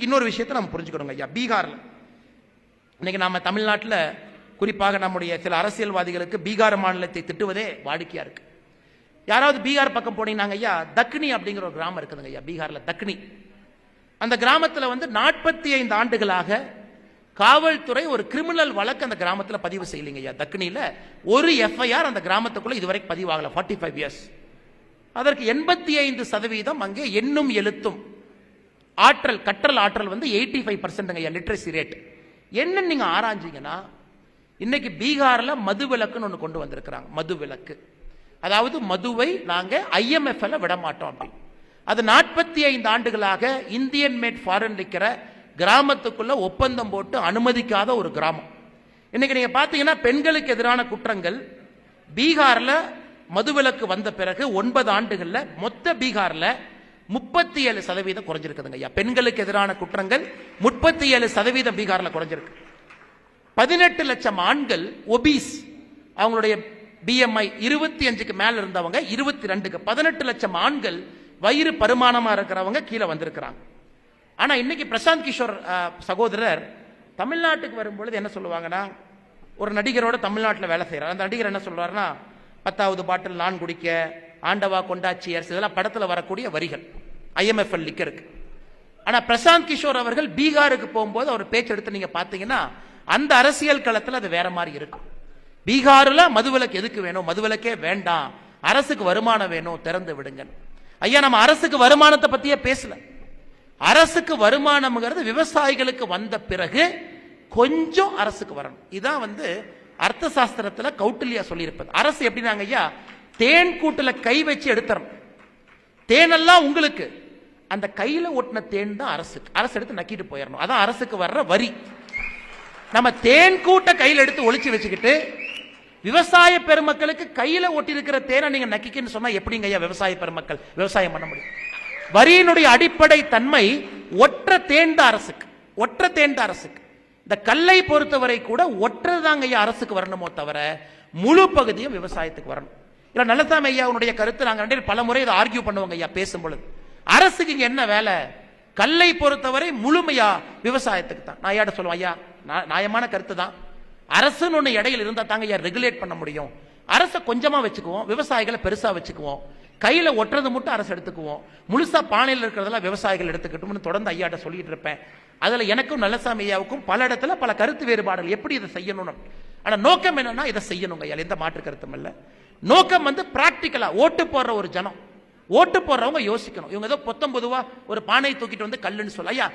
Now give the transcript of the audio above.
இன்னைக்கு இன்னொரு விஷயத்தை நம்ம புரிஞ்சுக்கணுங்க ஐயா. பீகாரில். இன்னைக்கு நாம தமிழ்நாட்டில் குறிப்பாக நம்முடைய சில அரசியல்வாதிகளுக்கு பீகார் மாநிலத்தை திட்டுவதே வாடிக்கையாக இருக்கு. யாராவது பீகார் பக்கம் போனீங்கன்னா ஐயா தக்னி அப்படிங்கிற ஒரு கிராமம் இருக்குதுங்க ஐயா பீகாரில் தக்னி. அந்த கிராமத்தில் வந்து நாற்பத்தி ஐந்து ஆண்டுகளாக காவல்துறை ஒரு கிரிமினல் வழக்கு அந்த கிராமத்தில் பதிவு செய்யலைங்க ஐயா. தக்னியில் ஒரு எஃப்ஐஆர் அந்த கிராமத்துக்குள்ளே இதுவரைக்கும் பதிவாகலை ஃபார்ட்டி ஃபைவ் இயர்ஸ் அதற்கு எண்பத்தி ஐந்து சதவீதம் அங்கே எண்ணும் எழுத்தும். ஆற்றல் கற்றல் ஆற்றல் வந்து எயிட்டி ஃபைவ் பர்சன்ட்ங்க லிட்ரஸி ரேட் என்னன்னு நீங்க ஆராய்ஞ்சீங்கன்னா இன்னைக்கு பீகாரில் மது விலக்குன்னு ஒன்று கொண்டு வந்திருக்கிறாங்க மது விலக்கு அதாவது மதுவை நாங்கள் ஐஎம்எஃப்ல விட மாட்டோம் அது நாற்பத்தி ஐந்து ஆண்டுகளாக இந்தியன் மேட் ஃபாரின் இருக்கிற கிராமத்துக்குள்ள ஒப்பந்தம் போட்டு அனுமதிக்காத ஒரு கிராமம். இன்னைக்கு நீங்க பார்த்தீங்கன்னா பெண்களுக்கு எதிரான குற்றங்கள் பீகாரில் மதுவிலக்கு வந்த பிறகு ஒன்பது ஆண்டுகளில் மொத்த பீகாரில் முப்பத்தி ஏழு சதவீதம் குறைஞ்சிருக்குதுங்க ஐயா. பெண்களுக்கு எதிரான குற்றங்கள் முப்பத்தி ஏழு சதவீதம் பீகாரில் குறைஞ்சிருக்கு. பதினெட்டு லட்சம் ஆண்கள் ஒபீஸ் அவங்களுடைய பிஎம்ஐ இருபத்தி அஞ்சுக்கு மேல இருந்தவங்க இருபத்தி ரெண்டுக்கு பதினெட்டு லட்சம் ஆண்கள் வயிறு பருமானமா இருக்கிறவங்க கீழே வந்திருக்கிறாங்க. ஆனா இன்னைக்கு பிரசாந்த் கிஷோர் சகோதரர் தமிழ்நாட்டுக்கு வரும்பொழுது என்ன சொல்லுவாங்கன்னா ஒரு நடிகரோட தமிழ்நாட்டில் வேலை செய்கிறார் அந்த நடிகர் என்ன சொல்றாருன்னா பத்தாவது பாட்டில் நான் குடிக்க ஆண்டவா கொண்டாச்சியர்ஸ் இதெல்லாம் படத்தில் வரக்கூடிய வரிகள். ஐஎம்எஃப்எல் லிக்கருக்கு ஆனால் பிரசாந்த் கிஷோர் அவர்கள் பீகாருக்கு போகும்போது அவர் பேச்சு எடுத்து நீங்கள் பார்த்தீங்கன்னா அந்த அரசியல் களத்தில் அது வேற மாதிரி இருக்கும். பீகாரில் மதுவிலக்கு எதுக்கு வேணும்? மதுவிலக்கே வேண்டாம். அரசுக்கு வருமானம் வேணும் திறந்து விடுங்க ஐயா நம்ம அரசுக்கு வருமானத்தை பற்றியே பேசல. அரசுக்கு வருமானம்ங்கிறது விவசாயிகளுக்கு வந்த பிறகு கொஞ்சம் அரசுக்கு வரணும். இதான் வந்து அர்த்த சாஸ்திரத்தில் கௌட்டில்யா சொல்லியிருப்பது. அரசு எப்படின்னாங்க ஐயா தேன் கூட்டில் கை வச்சு எடுத்துறோம் தேனெல்லாம் உங்களுக்கு. அந்த கையில ஒட்டின தேன் தான் அரசுக்கு அரசு எடுத்து நக்கிட்டு போயிடணும் அதான் அரசுக்கு வர்ற வரி. நம்ம தேன் கூட்ட கையில் எடுத்து ஒழிச்சு வச்சுக்கிட்டு விவசாய பெருமக்களுக்கு கையில ஒட்டியிருக்கிற தேனை நீங்க நக்கிக்கன்னு சொன்னா எப்படிங்க ஐயா விவசாய பெருமக்கள் விவசாயம் பண்ண முடியும்? வரியினுடைய அடிப்படை தன்மை ஒற்ற தேர்ந்த அரசுக்கு. ஒற்ற தேர்ந்த அரசுக்கு. இந்த கல்லை பொறுத்தவரை கூட ஒற்றதாங்க ஐயா அரசுக்கு வரணுமோ தவிர முழு பகுதியும் விவசாயத்துக்கு வரணும். இல்ல நல்லதாம் ஐயா உன்னுடைய கருத்து? நாங்க ரெண்டு பல முறை இதை ஆர்கியூ பண்ணுவோங்க ஐயா பேசும் பொழுது அரசுக்கு இங்கே என்ன வேலை? கல்லை பொறுத்தவரை முழுமையா விவசாயத்துக்கு தான். நான் ஐயா சொல்லுவேன் ஐயா நா- நியாயமான கருத்து தான். அரசுன்னு ஒன்று இடையில இருந்தால் தாங்க ஐயா ரெகுலேட் பண்ண முடியும். அரசை கொஞ்சமாக வச்சுக்குவோம் விவசாயிகளை பெருசாக வச்சுக்குவோம். கையில் ஒட்டுறது மட்டும் அரசு எடுத்துக்குவோம். முழுசாக பானையில் இருக்கிறதெல்லாம் விவசாயிகள் எடுத்துக்கிட்டோம்னு தொடர்ந்து ஐயாட்ட சொல்லிட்டு இருப்பேன். அதில் எனக்கும் நல்லசாமி ஐயாவுக்கும் பல இடத்துல பல கருத்து வேறுபாடுகள். எப்படி இதை செய்யணும்னு. ஆனால் நோக்கம் என்னன்னா இதை செய்யணுங்க ஐயா எந்த மாற்று கருத்தும் இல்லை. நோக்கம் வந்து பிராக்டிக்கலாக ஓட்டு போடுற ஒரு ஜனம். ஓட்டு போடுறவங்க யோசிக்கணும். இவங்க ஏதோ பொத்தம் பொதுவாக ஒரு பானை தூக்கிட்டு வந்து கல்லுன்னு சொல்ல ஐயா